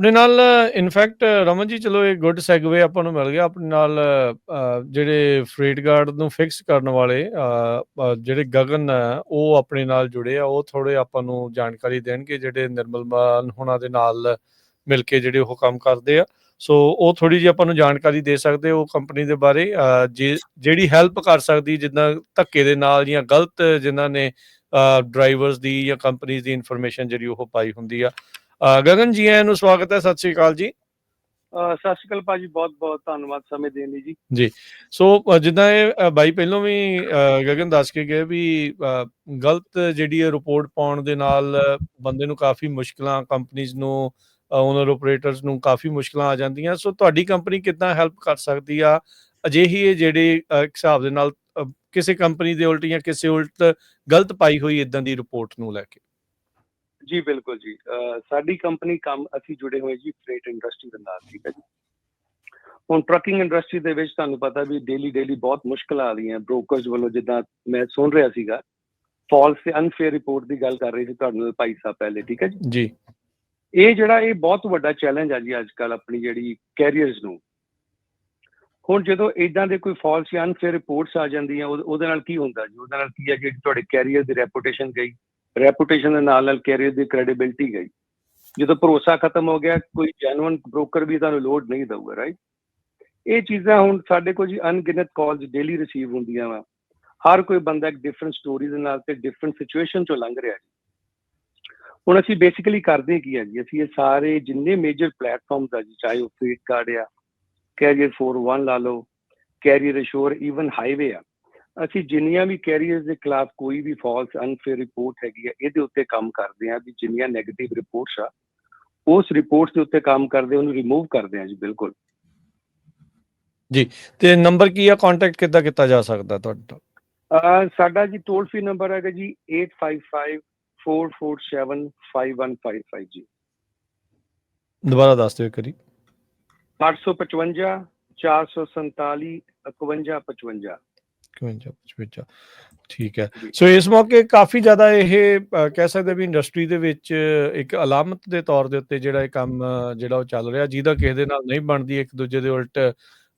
ਆਪਣੇ ਨਾਲ ਇਨਫੈਕਟ ਰਮਨ ਜੀ, ਚਲੋ ਇਹ ਗੁੱਡ ਸੈਗਵੇ ਆਪਾਂ ਨੂੰ ਮਿਲ ਗਿਆ ਆਪਣੇ ਨਾਲ ਜਿਹੜੇ ਫਰੇਟ ਗਾਰਡ ਨੂੰ ਫਿਕਸ ਕਰਨ ਵਾਲੇ ਜਿਹੜੇ ਗਗਨ ਉਹ ਆਪਣੇ ਨਾਲ ਜੁੜੇ ਆ। ਉਹ ਥੋੜੇ ਆਪਾਂ ਨੂੰ ਜਾਣਕਾਰੀ ਦੇਣਗੇ, ਜਿਹੜੇ ਨਿਰਮਲ ਮਾਨ ਹੋਣਾ ਦੇ ਨਾਲ ਮਿਲ ਕੇ ਜਿਹੜੇ ਉਹ ਕੰਮ ਕਰਦੇ ਆ। ਸੋ ਉਹ ਥੋੜੀ ਜਿਹੀ ਆਪਾਂ ਨੂੰ ਜਾਣਕਾਰੀ ਦੇ ਸਕਦੇ ਉਹ ਕੰਪਨੀ ਦੇ ਬਾਰੇ। ਜੇ, ਜਿਹੜੀ ਹੈਲਪ ਕਰ ਸਕਦੀ, ਜਿੱਦਾਂ ਧੱਕੇ ਦੇ ਨਾਲ ਜਾਂ ਗਲਤ ਜਿਨ੍ਹਾਂ ਨੇ ਡਰਾਈਵਰਸ ਦੀ ਜਾਂ ਕੰਪਨੀਆਂ ਦੀ ਇਨਫੋਰਮੇਸ਼ਨ ਜਿਹੜੀ ਉਹ ਪਾਈ ਹੁੰਦੀ ਆ। ਗਗਨ ਜੀ ਆਇਆਂ ਨੂੰ ਸਵਾਗਤ ਹੈ ਸਤਿ ਸ਼੍ਰੀ ਅਕਾਲ ਜੀ। ਸਤਿ ਸ਼੍ਰੀ ਅਕਾਲ ਭਾਜੀ ਬਹੁਤ ਬਹੁਤ ਧੰਨਵਾਦ ਸਮੇਂ ਦੇਣ ਲਈ ਜੀ। ਸੋ ਅ, ਜਿੱਦਾਂ ਇਹ ਬਾਈ ਪਹਿਲਾਂ ਵੀ ਗਗਨ ਦੱਸ ਕੇ ਗਏ ਵੀ ਗਲਤ ਜਿਹੜੀ ਹੈ ਰਿਪੋਰਟ ਪਾਉਣ ਦੇ ਨਾਲ ਬੰਦੇ ਨੂੰ ਕਾਫੀ ਮੁਸ਼ਕਲਾਂ ਕੰਪਨੀਆਂ ਨੂੰ ਓਨਰ ਆਪਰੇਟਰਸ ਨੂੰ ਕਾਫੀ ਮੁਸ਼ਕਲਾਂ ਆ ਜਾਂਦੀਆਂ। ਸੋ ਤੁਹਾਡੀ ਕੰਪਨੀ ਕਿੱਦਾਂ ਹੈਲਪ ਕਰ ਸਕਦੀ ਆ? ਅਜਿਹੀ ਇਹ ਜਿਹੜੇ ਇੱਕ ਹਿਸਾਬ ਦੇ ਨਾਲ ਕਿਸੇ ਕੰਪਨੀ ਦੇ ਉਲਟ ਜਾਂ ਕਿਸੇ ਉਲਟ ਗਲਤ ਪਾਈ ਹੋਈ ਇਦਾਂ ਦੀ ਰਿਪੋਰਟ ਨੂੰ ਲੈ ਕੇ। ਜੀ ਬਿਲਕੁਲ ਜੀ। ਸਾਡੀ ਕੰਪਨੀ ਕੰਮ ਅਸੀਂ ਜੁੜੇ ਹੋਏ ਜੀ ਫਰੇਟ ਇੰਡਸਟਰੀ ਦੇ ਨਾਲ ਠੀਕ ਹੈ ਜੀ। ਹੁਣ ਟਰੱਕਿੰਗ ਇੰਡਸਟਰੀ ਦੇ ਵਿੱਚ ਤੁਹਾਨੂੰ ਪਤਾ ਵੀ ਡੇਲੀ ਡੇਲੀ ਬਹੁਤ ਮੁਸ਼ਕਲਾਂ ਆ ਰਹੀਆਂ। ਬ੍ਰੋਕਰਸ ਵੱਲੋਂ ਜਿੱਦਾਂ ਮੈਂ ਸੁਣ ਰਿਹਾ ਸੀਗਾ ਫਾਲਸ ਤੇ ਅਨਫੇਅਰ ਰਿਪੋਰਟ ਦੀ ਗੱਲ ਕਰ ਰਹੇ ਸੀ ਤੁਹਾਡੇ ਨਾਲ ਭਾਈ ਸਾਹਿਬ ਪਹਿਲੇ ਠੀਕ ਹੈ ਜੀ? ਜੀ। ਇਹ ਜਿਹੜਾ ਇਹ ਬਹੁਤ ਵੱਡਾ ਚੈਲੰਜ ਆ ਜੀ ਅੱਜ ਕੱਲ ਆਪਣੀ ਜਿਹੜੀ ਕੈਰੀਅਰਸ ਨੂੰ। ਹੁਣ ਜਦੋਂ ਇਦਾਂ ਦੇ ਕੋਈ ਫਾਲਸ ਜਾਂ ਅਨਫੇਅਰ ਰਿਪੋਰਟਸ ਆ ਜਾਂਦੀਆਂ ਉਹਦੇ ਉਹਦੇ ਨਾਲ ਕੀ ਹੁੰਦਾ ਜੀ? ਉਹਦੇ ਨਾਲ ਕੀ ਹੈ ਕਿ ਤੁਹਾਡੇ ਕੈਰੀਅਰ ਦੀ ਰੈਪੂਟੇਸ਼ਨ ਗਈ। ਰੈਪੂਟੇਸ਼ਨ ਦੇ ਨਾਲ ਨਾਲ ਕੈਰੀਅਰ ਦੀ ਕ੍ਰੈਡੀਬਿਲਟੀ ਗਈ। ਜਦੋਂ ਭਰੋਸਾ ਖਤਮ ਹੋ ਗਿਆ, ਕੋਈ ਜੈਨੂਇਨ ਬ੍ਰੋਕਰ ਵੀ ਤੁਹਾਨੂੰ ਲੋਡ ਨਹੀਂ ਦਊਗਾ ਰਾਈਟ ਇਹ ਚੀਜ਼ਾਂ ਹੁਣ ਸਾਡੇ ਕੋਲ ਜੀ ਅਣਗਿਣਤ ਕਾਲਸ ਡੇਲੀ ਰਿਸੀਵ ਹੁੰਦੀਆਂ ਵਾ। ਹਰ ਕੋਈ ਬੰਦਾ ਇੱਕ ਡਿਫਰੈਂਟ ਸਟੋਰੀ ਦੇ ਨਾਲ ਤੇ ਡਿਫਰੈਂਟ ਸਿਚੁਏਸ਼ਨ ਚੋਂ ਲੰਘ ਰਿਹਾ ਜੀ। ਹੁਣ ਅਸੀਂ ਬੇਸਿਕਲੀ ਕਰਦੇ ਕੀ ਹੈ ਜੀ? ਅਸੀਂ ਇਹ ਸਾਰੇ ਜਿੰਨੇ ਮੇਜਰ ਪਲੇਟਫਾਰਮਸ ਆ ਜੀ, ਚਾਹੇ ਉਹ ਫੀਡ ਕਾਰਡ ਆ ਕੈਰੀਅਰ 41 ਲਾ ਲਓ ਕੈਰੀਅਰ ਅਸ਼ੋਰ ਇਵਨ ਹਾਈਵੇ ਆ ਅਸੀਂ ਜਿੰਨੀਆਂ ਵੀ ਕੈਰੀਅਰਸ ਦੇ ਖਿਲਾਫ ਕੋਈ ਵੀ ਫਾਲਸ ਅਨਫੇਅਰ ਰਿਪੋਰਟ ਹੈਗੀ ਆ ਇਹਦੇ ਉੱਤੇ ਕੰਮ ਕਰਦੇ ਆ ਵੀ ਜਿੰਨੀਆਂ 네ਗੇਟਿਵ ਰਿਪੋਰਟਸ ਆ ਉਸ ਰਿਪੋਰਟਸ ਦੇ ਉੱਤੇ ਕੰਮ ਕਰਦੇ ਉਹਨੂੰ ਰਿਮੂਵ ਕਰਦੇ ਆ ਜੀ ਬਿਲਕੁਲ। ਤੇ ਨੰਬਰ ਕੀ ਆ ਕੰਟੈਕਟ ਕਿੱਦਾਂ ਕੀਤਾ ਜਾ ਸਕਦਾ ਤੁਹਾਡਾ ਸਾਡਾ ਜੀ ਟੋਲ ਫ੍ਰੀ ਨੰਬਰ ਹੈਗਾ ਜੀ 8554475155 ਜੀ। ਦੁਬਾਰਾ ਦੱਸ ਦਿਓ ਇੱਕ ਵਾਰੀ। 855 447 5155 51 55 ਠੀਕ ਹੈ। ਸੋ ਇਸ ਮੌਕੇ ਕਾਫੀ ਜ਼ਿਆਦਾ ਇਹ ਕਹਿ ਸਕਦੇ ਵੀ ਇੰਡਸਟਰੀ ਦੇ ਵਿੱਚ ਇੱਕ ਅਲਾਮਤ ਦੇ ਤੌਰ ਦੇ ਉੱਤੇ ਜਿਹੜਾ ਇਹ ਕੰਮ ਜਿਹੜਾ ਉਹ ਚੱਲ ਰਿਹਾ, ਜਿਹਦਾ ਕਿਸੇ ਦੇ ਨਾਲ ਨਹੀਂ ਬਣਦੀ, ਇੱਕ ਦੂਜੇ ਦੇ ਉਲਟ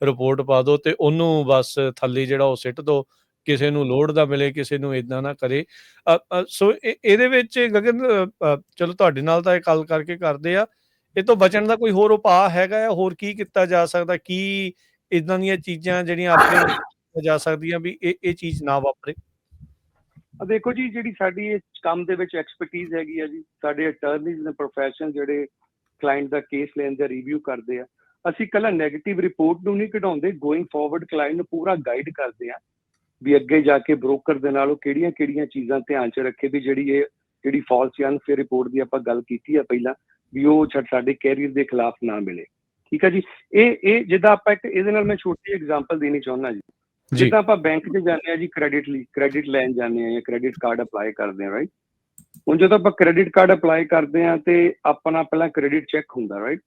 ਰਿਪੋਰਟ ਪਾ ਦਿਓ ਤੇ ਉਹਨੂੰ ਬਸ ਥੱਲੇ ਜਿਹੜਾ ਉਹ ਸਿੱਟ ਦਿਓ, ਕਿਸੇ ਨੂੰ ਲੋਡ ਦਾ ਮਿਲੇ, ਕਿਸੇ ਨੂੰ ਇਦਾਂ ਨਾ ਕਰੇ। ਸੋ ਇਹਦੇ ਵਿੱਚ ਗਗਨ ਚਲੋ ਤੁਹਾਡੇ ਨਾਲ ਤਾਂ ਇਹ ਗੱਲ ਕਰਕੇ ਕਰਦੇ ਆ। ਇਹ ਤੋਂ ਬਚਣ ਦਾ ਕੋਈ ਹੋਰ ਉਪਾਅ ਹੈਗਾ ਹੈ ਹੋਰ ਕੀ ਕੀਤਾ ਜਾ ਸਕਦਾ? ਕੀ ਇਦਾਂ ਦੀਆਂ ਚੀਜ਼ਾਂ ਜਿਹੜੀਆਂ ਆਪਣੇ ਜਾ ਸਕਦੀਆਂ ਵੀ ਇਹ ਇਹ ਚੀਜ਼ ਨਾ ਵਾਪਰੇ। ਆ ਦੇਖੋ ਜੀ, ਜਿਹੜੀ ਸਾਡੀ ਇਸ ਕੰਮ ਦੇ ਵਿੱਚ ਐਕਸਪਰਟੀਜ਼ ਹੈਗੀ ਆ ਜੀ, ਸਾਡੇ ਅਟਰਨੀਜ਼ ਨੇ ਪ੍ਰੋਫੈਸ਼ਨਲ ਜਿਹੜੇ ਕਲਾਇੰਟ ਦਾ ਕੇਸ ਲੈਣ ਦਾ ਰਿਵਿਊ ਕਰਦੇ ਆ। ਅਸੀਂ ਕੱਲਾ 네ਗੇਟਿਵ ਰਿਪੋਰਟ ਨੂੰ ਨਹੀਂ ਕਢਾਉਂਦੇ ਗੋਇੰਗ ਫਾਰਵਰਡ ਕਲਾਇੰਟ ਨੂੰ ਪੂਰਾ ਗਾਈਡ ਕਰਦੇ ਆ ਵੀ ਅੱਗੇ ਜਾ ਕੇ ਬ੍ਰੋਕਰ ਦੇ ਨਾਲ ਉਹ ਕਿਹੜੀਆਂ-ਕਿਹੜੀਆਂ ਚੀਜ਼ਾਂ ਧਿਆਨ 'ਚ ਰੱਖੇ ਵੀ ਜਿਹੜੀ ਇਹ, ਜਿਹੜੀ ਫਾਲਸ ਜਾਂ ਫਿਰ ਰਿਪੋਰਟ ਦੀ ਆਪਾਂ ਗੱਲ ਕੀਤੀ ਆ ਪਹਿਲਾਂ, ਵੀ ਉਹ ਸਾਡੇ ਕੈਰੀਅਰ ਦੇ ਖਿਲਾਫ ਨਾ ਮਿਲੇ। ਠੀਕ ਆ ਜੀ? ਇਹ ਇਹ ਜਿੱਦਾਂ ਆਪਾਂ ਇੱਕ, ਇਹਦੇ ਨਾਲ ਮੈਂ ਛੋਟੀ ਐਗਜ਼ਾਮਪਲ ਦੇਣੀ ਚਾਹੁੰਦਾ ਜੀ। ਜਿੱਦਾਂ ਆਪਾਂ ਬੈਂਕ 'ਚ ਜਾਂਦੇ ਆ ਜੀ ਕ੍ਰੈਡਿਟ ਲਈ ਕ੍ਰੈਡਿਟ ਲੈਣ ਜਾਂਦੇ ਆ ਜਾਂ ਕ੍ਰੈਡਿਟ ਕਾਰਡ ਅਪਲਾਈ ਕਰਦੇ ਆ ਰਾਈਟ ਹੁਣ ਜਦੋਂ ਆਪਾਂ ਕ੍ਰੈਡਿਟ ਕਾਰਡ ਅਪਲਾਈ ਕਰਦੇ ਆ ਤੇ ਆਪਣਾ ਪਹਿਲਾਂ ਕ੍ਰੈਡਿਟ ਚੈੱਕ ਹੁੰਦਾ ਰਾਈਟ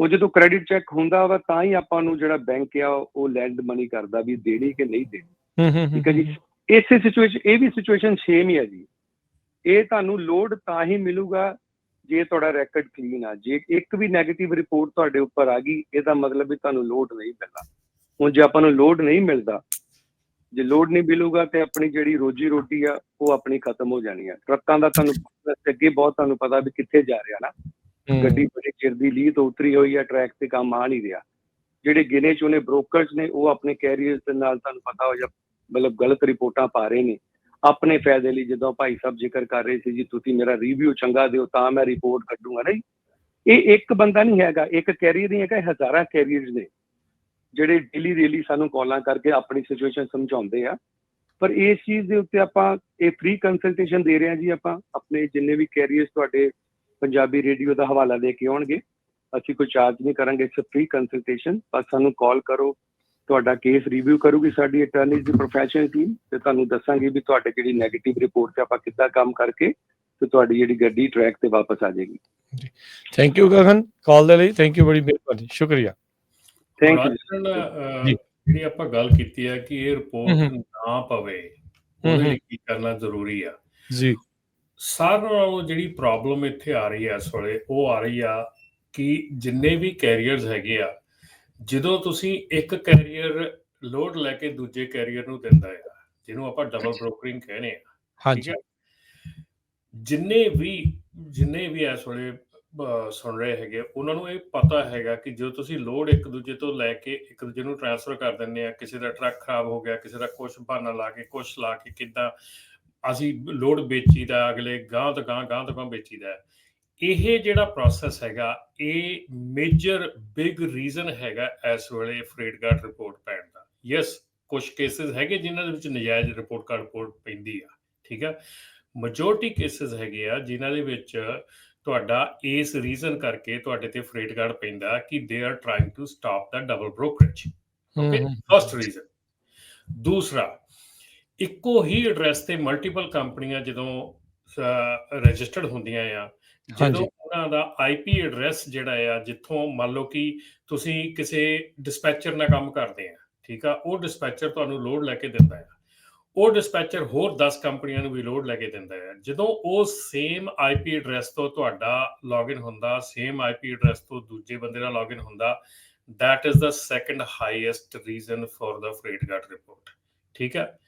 ਉਹ ਜਦੋਂ ਕ੍ਰੈਡਿਟ ਚੈੱਕ ਹੁੰਦਾ ਵਾ ਤਾਂ ਹੀ ਆਪਾਂ ਨੂੰ ਜਿਹੜਾ ਬੈਂਕ ਆ ਉਹ ਲੈਂਡ ਮਨੀ ਕਰਦਾ ਵੀ ਦੇਣੀ ਕਿ ਨਹੀਂ ਦੇਣੀ। ਹੂੰ ਹੂੰ ਠੀਕ ਹੈ ਜੀ? ਇਸੇ ਸਿਚੁਏਸ਼ਨ ਇਹ ਵੀ ਸਿਚੁਏਸ਼ਨ ਸੇਮ ਹੀ ਹੈ ਜੀ। ਇਹ ਤੁਹਾਨੂੰ ਲੋਡ ਤਾਂ ਹੀ ਮਿਲੂਗਾ ਜੇ ਤੁਹਾਡਾ ਰੈਕੋਰਡ ਕਲੀਨ ਆ। ਜੇ ਇੱਕ ਵੀ 네ਗੇਟਿਵ ਰਿਪੋਰਟ ਤੁਹਾਡੇ ਉੱਪਰ ਆ ਗਈ ਇਹਦਾ ਮਤਲਬ ਵੀ ਤੁਹਾਨੂੰ ਲੋਡ ਨਹੀਂ ਮਿਲਣਾ। ਹੁਣ ਜੇ ਆਪਾਂ ਨੂੰ ਲੋਡ ਨਹੀਂ ਮਿਲਦਾ ਜੇ ਲੋਡ ਨਹੀਂ ਮਿਲੂਗਾ ਤੇ ਆਪਣੀ ਜਿਹੜੀ ਰੋਜੀ ਰੋਟੀ ਆ ਉਹ ਆਪਣੀ ਖਤਮ ਹੋ ਜਾਣੀ ਆ। ਟਰੱਕਾਂ ਦਾ ਤੁਹਾਨੂੰ ਅੱਗੇ ਬਹੁਤ ਤੁਹਾਨੂੰ ਪਤਾ ਵੀ ਕਿੱਥੇ ਜਾ ਰਿਹਾ ਨਾ। ਗੱਡੀ ਬੜੇ ਚਿਰ ਦੀ ਲੀਹ ਤੋਂ ਉਤਰੀ ਹੋਈ ਆ ਟਰੈਕ ਤੇ ਕੰਮ ਆ ਨਹੀਂ ਰਿਹਾ। ਜਿਹੜੇ ਗਿਨੇ ਚੁਣੇ ਬ੍ਰੋਕਰਸ ਨੇ ਉਹ ਆਪਣੇ ਕੈਰੀਅਰਸ ਦੇ ਨਾਲ ਤੁਹਾਨੂੰ ਪਤਾ ਹੋ ਜਾ ਮਤਲਬ ਗਲਤ ਰਿਪੋਰਟਾਂ ਪਾ ਰਹੇ ਨੇ। ਆਪਣੇ ਫਾਇਦੇ ਲਈ ਜਦੋਂ ਭਾਈ ਸਾਹਿਬ ਜ਼ਿਕਰ ਕਰ ਰਹੇ ਸੀ ਜੀ ਤੁਸੀਂ ਮੇਰਾ ਰਿਵਿਊ ਚੰਗਾ ਦਿਓ ਤਾਂ ਮੈਂ ਰਿਪੋਰਟ ਕੱਢੂੰਗਾ ਨਹੀਂ। ਇਹ ਇੱਕ ਬੰਦਾ ਨਹੀਂ ਹੈਗਾ ਇੱਕ ਕੈਰੀਅਰ ਨਹੀਂ ਹੈਗਾ ਹਜ਼ਾਰਾਂ ਕੈਰੀਅਰਸ ਨੇ। ਜਿਹੜੇ ਡੇਲੀ ਡੇਲੀ ਸਾਨੂੰ ਕਾਲਾਂ ਕਰਕੇ ਆਪਣੀ ਸਿਚੁਏਸ਼ਨ ਸਮਝਾਉਂਦੇ ਆ। ਪਰ ਇਸ ਚੀਜ਼ ਦੇ ਉੱਤੇ ਆਪਾਂ ਇਹ ਫ੍ਰੀ ਕੰਸਲਟੇਸ਼ਨ ਦੇ ਰਹੇ ਹਾਂ ਜੀ ਆਪਾਂ। ਆਪਣੇ ਜਿੰਨੇ ਵੀ ਕੈਰੀਅਰਸ ਤੁਹਾਡੇ ਪੰਜਾਬੀ ਰੇਡੀਓ ਦਾ ਹਵਾਲਾ ਦੇ ਕੇ ਆਉਣਗੇ, ਅਸੀਂ ਕੋਈ ਚਾਰਜ ਨਹੀਂ ਕਰਾਂਗੇ ਇਟਸ ਫ੍ਰੀ ਕੰਸਲਟੇਸ਼ਨ ਬਸ ਸਾਨੂੰ ਕਾਲ ਕਰੋ, ਤੁਹਾਡਾ ਕੇਸ ਰਿਵਿਊ ਕਰੂਗੀ ਸਾਡੀ ਅਟਾਰਨੀਜ਼ ਦੀ ਪ੍ਰੋਫੈਸ਼ਨਲ ਟੀਮ ਤੇ ਤੁਹਾਨੂੰ ਦੱਸਾਂਗੇ ਵੀ ਤੁਹਾਡੇ ਜਿਹੜੀ 네ਗੇਟਿਵ ਰਿਪੋਰਟ ਤੇ ਆਪਾਂ ਕਿੱਦਾਂ ਕੰਮ ਕਰਕੇ ਤੇ ਤੁਹਾਡੀ ਜਿਹੜੀ ਗੱਡੀ ਟਰੈਕ ਤੇ ਵਾਪਸ ਆ ਜਾਏਗੀ। Thank you Gagan. ਕਾਲ ਦੇ ਲਈ ਥੈਂਕ ਯੂ ਬੜੀ ਮਿਹਰਬਾਨੀ। ਸ਼ੁਕਰੀਆ। Thank you. ਜਿਹੜੀ ਆਪਾਂ ਗੱਲ ਕੀਤੀ ਹੈ ਕਿ ਇਹ ਰਿਪੋਰਟ। ਨਾ ਪਵੇ ਉਹਦੇ। ਲਈ ਕੀ ਕਰਨਾ ਜ਼ਰੂਰੀ ਆ ਜੀ ਸਾਰਿਆਂ ਨਾਲੋਂ ਜਿਹੜੀ ਪ੍ਰੋਬਲਮ ਇੱਥੇ ਆ ਰਹੀ ਹੈ ਇਸ ਵੇਲੇ ਉਹ ਆ ਰਹੀ ਆ ਕਿ ਜਿੰਨੇ ਵੀ ਕੈਰੀਅਰਸ ਹੈਗੇ ਆ ਜਦੋਂ ਤੁਸੀਂ ਇੱਕ ਕੈਰੀਅਰ ਲੋਡ ਲੈ ਕੇ ਦੂਜੇ ਕੈਰੀਅਰ ਨੂੰ ਦਿੰਦਾ ਆ ਜਿਹਨੂੰ ਆਪਾਂ ਡਬਲ ਬ੍ਰੋਕਰਿੰਗ ਕਹਿੰਦੇ ਆ ਹਾਂਜੀ ਜਿੰਨੇ ਵੀ ਜਿੰਨੇ ਵੀ ਇਸ ਵੇਲੇ ਅਹ, ਸੁਣ ਰਹੇ ਹੈਗੇ। ਉਹਨਾਂ ਨੂੰ ਇਹ ਪਤਾ ਹੈਗਾ ਕਿ ਜੋ ਤੁਸੀਂ ਲੋਡ ਇੱਕ ਦੂਜੇ ਤੋਂ ਲੈ ਕੇ ਇੱਕ ਦੂਜੇ ਨੂੰ ਟ੍ਰਾਂਸਫਰ ਕਰ ਦਿੰਦੇ ਆ ਕਿਸੇ ਦਾ ਟਰੱਕ ਖਰਾਬ ਹੋ ਗਿਆ ਕਿਸੇ ਦਾ ਕੁਛ ਬਹਾਨਾ ਲਾ ਕੇ ਕੁਛ ਲਾ ਕੇ ਕਿੱਦਾਂ ਅਸੀਂ ਲੋਡ ਵੇਚੀਦਾ ਅਗਲੇ ਗਾਂ ਤੋਂ ਗਾਂ ਗਾਂ ਤੋਂ ਗਾਂ ਵੇਚੀਦਾ। ਹੈ। ਇਹ ਜਿਹੜਾ ਪ੍ਰੋਸੈਸ ਹੈਗਾ ਇਹ ਮੇਜਰ ਬਿਗ ਰੀਜ਼ਨ ਹੈਗਾ ਇਸ ਵੇਲੇ ਫਰੇਡ ਗਾਰਡ ਰਿਪੋਰਟ ਪੈਣ ਦਾ। ਯੈਸ ਕੁਝ ਕੇਸਿਸ ਹੈਗੇ ਜਿਨ੍ਹਾਂ ਦੇ ਵਿੱਚ ਨਜਾਇਜ਼ ਰਿਪੋਰਟ ਕਾਰਡ ਰਿਪੋਰਟ ਪੈਂਦੀ ਆ ਠੀਕ ਹੈ ਮੈਜੋਰਟੀ ਕੇਸਿਸ ਹੈਗੇ ਆ ਜਿਨ੍ਹਾਂ ਦੇ ਵਿੱਚ ਤੁਹਾਡਾ ਇਸ ਰੀਜ਼ਨ ਕਰਕੇ ਤੁਹਾਡੇ ਤੇ ਫਰੇਟ ਕਾਰਡ ਪੈਂਦਾ ਕਿ they are trying to stop the double brokerage okay first reason ਦੂਸਰਾ ਇੱਕੋ ਹੀ ਐਡਰੈਸ ਤੇ ਮਲਟੀਪਲ ਕੰਪਨੀਆਂ ਜਦੋਂ ਰਜਿਸਟਰਡ ਹੁੰਦੀਆਂ ਆ ਜਦੋਂ ਉਹਨਾਂ ਦਾ ਆਈਪੀ ਐਡਰੈਸ ਜਿਹੜਾ ਆ ਜਿੱਥੋਂ ਮੰਨ ਲਓ ਕਿ ਤੁਸੀਂ ਕਿਸੇ ਡਿਸਪੈਚਰ ਨਾਲ ਕੰਮ ਕਰਦੇ ਆ ਠੀਕ ਆ? ਉਹ ਡਿਸਪੈਚਰ ਤੁਹਾਨੂੰ ਲੋਡ ਲੈ ਕੇ ਦਿੰਦਾ ਆ। ਉਹ ਡਿਸਪੈਚਰ ਹੋਰ 10 ਕੰਪਨੀਆਂ ਨੂੰ ਵੀ ਲੋਡ ਲੈ ਕੇ ਦਿੰਦਾ ਹੈ। ਜਦੋਂ ਉਹ ਸੇਮ ਆਈਪੀ ਐਡਰੈਸ ਤੋਂ ਤੁਹਾਡਾ ਲੌਗਇਨ ਹੁੰਦਾ ਸੇਮ ਆਈਪੀ ਐਡਰੈਸ ਤੋਂ ਦੂਜੇ ਬੰਦੇ ਦਾ ਲੌਗਇਨ ਹੁੰਦਾ, that is the second highest reason for the freight guard report ਠੀਕ ਹੈ?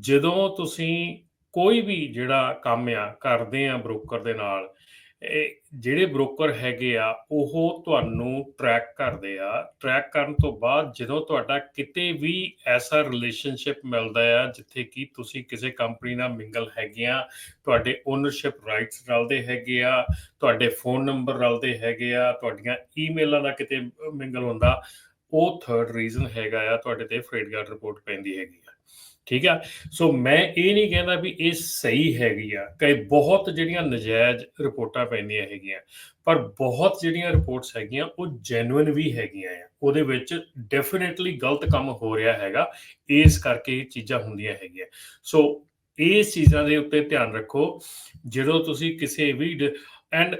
ਜਦੋਂ ਤੁਸੀਂ ਕੋਈ ਵੀ ਜਿਹੜਾ ਕੰਮ ਆ, ਕਰਦੇ ਆ ਬ੍ਰੋਕਰ ਦੇ ਨਾਲ ਇਹ ਜਿਹੜੇ ਬ੍ਰੋਕਰ ਹੈਗੇ ਆ, ਉਹ ਤੁਹਾਨੂੰ ਟਰੈਕ ਕਰਦੇ ਆ। ਟਰੈਕ ਕਰਨ ਤੋਂ ਬਾਅਦ ਜਦੋਂ ਤੁਹਾਡਾ ਕਿਤੇ ਵੀ ਐਸਾ ਰਿਲੇਸ਼ਨਸ਼ਿਪ ਮਿਲਦਾ ਆ, ਜਿੱਥੇ ਕਿ ਤੁਸੀਂ ਕਿਸੇ ਕੰਪਨੀ ਨਾਲ ਮਿੰਗਲ ਹੈਗੇ ਆ, ਤੁਹਾਡੇ ਓਨਰਸ਼ਿਪ ਰਾਈਟਸ ਰਲਦੇ ਹੈਗੇ ਆ, ਤੁਹਾਡੇ ਫੋਨ ਨੰਬਰ ਰਲਦੇ ਹੈਗੇ ਆ, ਤੁਹਾਡੀਆਂ ਈਮੇਲਾਂ ਦਾ ਕਿਤੇ ਮਿੰਗਲ ਹੁੰਦਾ, ਉਹ ਥਰਡ ਰੀਜ਼ਨ ਹੈਗਾ ਆ, ਤੁਹਾਡੇ ਤੇ ਫਰੇਡ ਗਾਰਡ ਰਿਪੋਰਟ ਪੈਂਦੀ ਹੈਗੀ। ਠੀਕ ਆ? ਸੋ ਮੈਂ ਇਹ ਨਹੀਂ ਕਹਿੰਦਾ ਵੀ ਇਹ ਸਹੀ ਹੈਗੀ ਆ ਕਈ ਬਹੁਤ ਜਿਹੜੀਆਂ ਨਜਾਇਜ਼ ਰਿਪੋਰਟਾਂ ਪੈਂਦੀਆਂ ਹੈਗੀਆਂ, ਪਰ ਬਹੁਤ ਜਿਹੜੀਆਂ ਰਿਪੋਰਟਸ ਹੈਗੀਆਂ, ਉਹ ਜੈਨੂਇਨ ਵੀ ਹੈਗੀਆਂ ਆ। ਉਹਦੇ ਵਿੱਚ ਡੈਫੀਨਿਟਲੀ ਗਲਤ ਕੰਮ ਹੋ ਰਿਹਾ ਹੈਗਾ, ਇਸ ਕਰਕੇ ਇਹ ਚੀਜ਼ਾਂ ਹੁੰਦੀਆਂ ਹੈਗੀਆਂ। ਸੋ ਇਸ ਚੀਜ਼ਾਂ ਦੇ ਉੱਤੇ ਧਿਆਨ ਰੱਖੋ, ਜਦੋਂ ਤੁਸੀਂ ਕਿਸੇ ਵੀ ਐਂਡ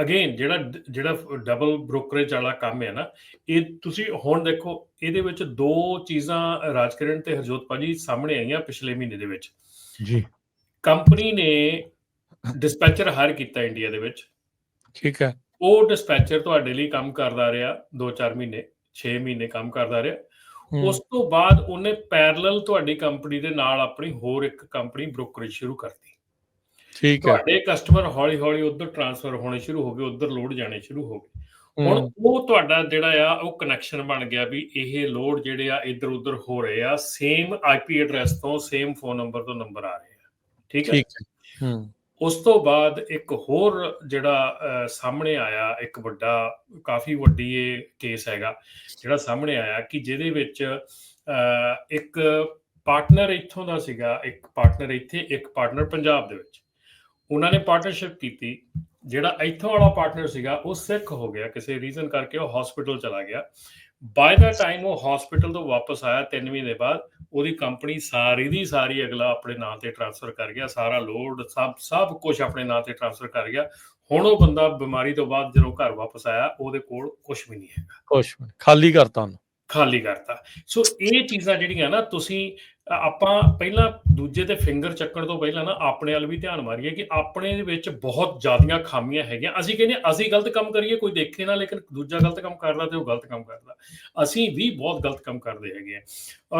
ਅਗੇਨ ਜਿਹੜਾ ਜਿਹੜਾ ਡਬਲ ਬ੍ਰੋਕਰੇਜ ਵਾਲਾ ਕੰਮ ਹੈ ਨਾ ਇਹ ਤੁਸੀਂ ਹੁਣ ਦੇਖੋ ਇਹਦੇ ਵਿੱਚ ਦੋ ਚੀਜ਼ਾਂ ਰਾਜਕਰਨ ਤੇ ਹਰਜੋਤ ਭਾਜੀ ਸਾਹਮਣੇ ਆਈਆਂ ਪਿਛਲੇ ਮਹੀਨੇ ਦੇ ਵਿੱਚ। ਜੀ। ਕੰਪਨੀ ਨੇ ਡਿਸਪੈਚਰ ਹਾਇਰ ਕੀਤਾ ਇੰਡੀਆ ਦੇ ਵਿੱਚ। ਠੀਕ ਹੈ। ਉਹ ਡਿਸਪੈਚਰ ਤੁਹਾਡੇ ਲਈ ਕੰਮ ਕਰਦਾ ਰਿਹਾ 2-4 ਮਹੀਨੇ 6 ਮਹੀਨੇ ਕੰਮ ਕਰਦਾ ਰਿਹਾ। ਉਸ ਤੋਂ ਬਾਅਦ ਉਹਨੇ ਪੈਰਲਲ ਤੁਹਾਡੀ ਕੰਪਨੀ ਦੇ ਨਾਲ ਆਪਣੀ ਹੋਰ ਇੱਕ ਕੰਪਨੀ ਬ੍ਰੋਕਰੇਜ ਸ਼ੁਰੂ ਕਰਤੀ। ਠੀਕ ਹੈ। ਤੁਹਾਡੇ ਕਸਟਮਰ ਹੌਲੀ-ਹੌਲੀ ਉਧਰ ਟ੍ਰਾਂਸਫਰ ਹੋਣੇ ਸ਼ੁਰੂ ਹੋ ਗਏ ਉਧਰ ਲੋਡ ਜਾਣੇ ਸ਼ੁਰੂ ਹੋ ਗਏ। ਹੁਣ ਉਹ ਤੁਹਾਡਾ ਜਿਹੜਾ ਆ ਉਹ ਕਨੈਕਸ਼ਨ ਬਣ ਗਿਆ ਵੀ ਇਹ ਲੋਡ ਜਿਹੜੇ ਆ ਇੱਧਰ ਉੱਧਰ ਹੋ ਰਹੇ ਆ ਸੇਮ ਆਈਪੀ ਐਡਰੈਸ ਤੋਂ ਸੇਮ ਫੋਨ ਨੰਬਰ ਤੋਂ ਨੰਬਰ ਆ ਰਹੇ ਆ। ਠੀਕ ਹੈ। ਠੀਕ ਹੈ। ਹਮ, ਉਸ ਤੋਂ ਬਾਅਦ ਇੱਕ ਹੋਰ ਜਿਹੜਾ ਸਾਹਮਣੇ ਆਇਆ ਇੱਕ ਵੱਡਾ ਕਾਫੀ ਵੱਡੀ ਇਹ ਕੇਸ ਹੈਗਾ ਜਿਹੜਾ ਸਾਹਮਣੇ ਆਇਆ ਕਿ ਜਿਹਦੇ ਵਿੱਚ ਇੱਕ ਪਾਰਟਨਰ ਇੱਥੋਂ ਦਾ ਸੀਗਾ ਇੱਕ ਪਾਰਟਨਰ ਇੱਥੇ ਇੱਕ ਪਾਰਟਨਰ ਪੰਜਾਬ ਦੇ ਵਿੱਚ। ਉਹਨਾਂ ਨੇ ਪਾਰਟਨਰਸ਼ਿਪ ਕੀਤੀ, ਜਿਹੜਾ ਇੱਥੋਂ ਵਾਲਾ ਪਾਰਟਨਰ ਸੀਗਾ, ਉਹ ਸਿੱਖ ਹੋ ਗਿਆ, ਕਿਸੇ ਰੀਜ਼ਨ ਕਰਕੇ ਉਹ ਹਸਪੀਟਲ ਚਲਾ ਗਿਆ। ਬਾਈ ਦਾ ਟਾਈਮ ਉਹ ਹਸਪੀਟਲ ਤੋਂ ਵਾਪਸ ਆਇਆ 3 ਮਹੀਨੇ ਬਾਅਦ, ਉਹਦੀ ਕੰਪਨੀ ਸਾਰੀ ਦੀ ਸਾਰੀ ਅਗਲਾ ਆਪਣੇ ਨਾਂ ਤੇ ਟ੍ਰਾਂਸਫਰ ਕਰ ਗਿਆ, ਸਾਰਾ ਲੋਡ ਸਭ ਸਭ ਕੁਝ ਆਪਣੇ ਨਾਂ ਤੇ ਟ੍ਰਾਂਸਫਰ ਕਰ ਗਿਆ। ਹੁਣ ਉਹ ਬੰਦਾ ਬਿਮਾਰੀ ਤੋਂ ਬਾਅਦ ਜਦੋਂ ਘਰ ਵਾਪਸ ਆਇਆ, ਉਹਦੇ ਕੋਲ ਕੁਝ ਵੀ ਨਹੀਂ ਹੈਗਾ। ਕੁਛ ਖਾਲੀ ਕਰਤਾ ਉਹਨੂੰ। ਖਾਲੀ ਕਰਤਾ। ਸੋ ਇਹ ਚੀਜ਼ਾਂ ਜਿਹੜੀਆਂ ਨਾ, ਤੁਸੀਂ ਆਪਾਂ ਪਹਿਲਾਂ ਦੂਜੇ ਤੇ ਫਿੰਗਰ ਚੱਕਣ ਤੋਂ ਪਹਿਲਾਂ ਨਾ ਆਪਣੇ ਵੱਲ ਵੀ ਧਿਆਨ ਮਾਰੀਏ ਕਿ ਆਪਣੇ ਦੇ ਵਿੱਚ ਬਹੁਤ ਜ਼ਿਆਦੀਆਂ ਖਾਮੀਆਂ ਹੈਗੀਆਂ। ਅਸੀਂ ਕਹਿੰਦੇ ਅਸੀਂ ਗਲਤ ਕੰਮ ਕਰੀਏ, ਕੋਈ ਦੇਖੇ ਨਾ, ਲੇਕਿਨ ਦੂਜਾ ਗਲਤ ਕੰਮ ਕਰਦਾ ਤੇ ਉਹ ਗਲਤ ਕੰਮ ਕਰਦਾ। ਅਸੀਂ ਵੀ ਬਹੁਤ ਗਲਤ ਕੰਮ ਕਰਦੇ ਹੈਗੇ ਆ ਔਰ